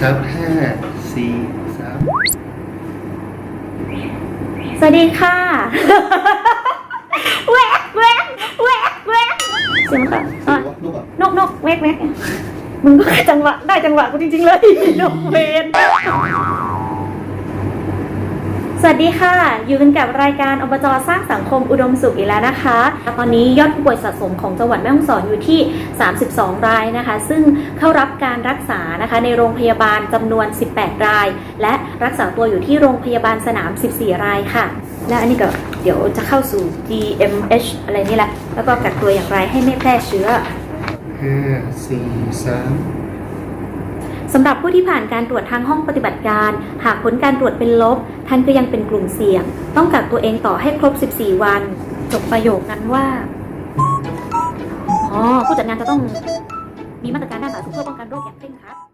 ครับห้าสี่สามสวัสดีค่ะ แวกแวกแวกแวกเสียงค่ะอะลูกอะนกนกแวกแวกมึงก็จังหวะได้จังหวะกูจริงๆเลยนกเวน สวัสดีค่ะ อยู่กันกับรายการอบจสร้างสังคมอุดมสุขอีกแล้วนะคะ ตอนนี้ยอดผู้ป่วยสะสมของจังหวัดแม่ฮ่องสอนอยู่ที่ 32 รายนะคะ ซึ่งเข้ารับการรักษานะคะในโรงพยาบาลจำนวน 18 ราย และรักษาตัวอยู่ที่โรงพยาบาลสนาม 14 รายค่ะ และอันนี้ก็เดี๋ยวจะเข้าสู่ DMH อะไรนี่แหละ แล้วก็กักตัวอย่างไรให้ไม่แพร่เชื้อห้าสี่ สำหรับผู้ที่ผ่านการตรวจทางห้องปฏิบัติการ หากผลการตรวจเป็นลบ ท่านก็ยังเป็นกลุ่มเสี่ยง ต้องกักตัวเองต่อให้ครบ 14 วัน จบประโยคนั้นว่า อ๋อ ผู้จัดงานจะต้องมีมาตรการด้านสาธารณสุขเพื่อป้องกันโรคอย่าง